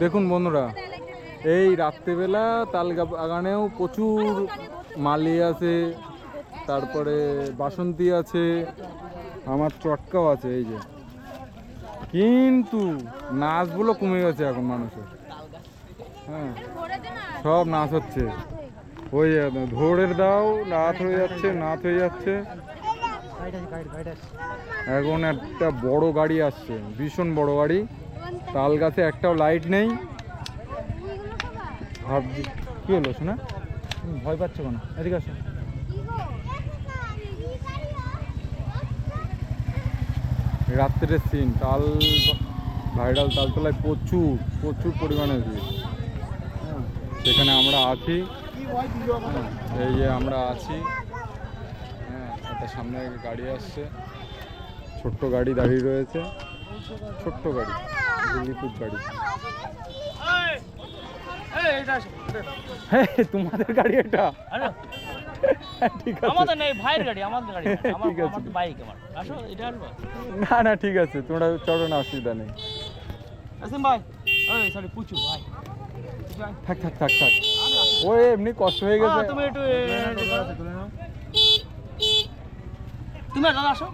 দেখুন বন্ধুরা, এই রাত্রেবেলা তালগা বাগানেও প্রচুর মালি আছে, তারপরে বাসন্তী আছে, আমার চটকাও আছে, এই যে। কিন্তু নাচগুলো কমে গেছে এখন মানুষের। হ্যাঁ সব নাচ হচ্ছে। ওই ধরের দাও, নাচ হয়ে যাচ্ছে, নাচ হয়ে যাচ্ছে। এখন একটা বড় গাড়ি আসছে, ভীষণ বড় গাড়ি। তাল গাছে একটাও লাইট নেই। ভাবছি কি হলো শোনা ভয় পাচ্ছ কেন? এদিকে আসো। রাত্রের সিন তাল ভাইরাল তালতলায় প্রচুর প্রচুর পরিমাণে ভিড়। সেখানে আমরা আছি। এই যে আমরা আছি। হ্যাঁ একটা সামনে গাড়ি আসছে। ছোট্ট গাড়ি দাঁড়িয়ে রয়েছে। ছোট্ট গাড়ি। তোমাদের গাড়ি এটা? ঠিক আছে। আমাদের নেই ভাইয়ের গাড়ি আমাদের গাড়ি না। আমার আমার বাইক আমার। আসো এটা না না ঠিক আছে তোমরা চলো না অসুবিধা নেই। আসেন ভাই ওই সরি পুচু ভাই। থাক থাক থাক থাক। ও এমনি কষ্ট হয়ে গেছে। তুমি একটু তুমি দাদা আসো।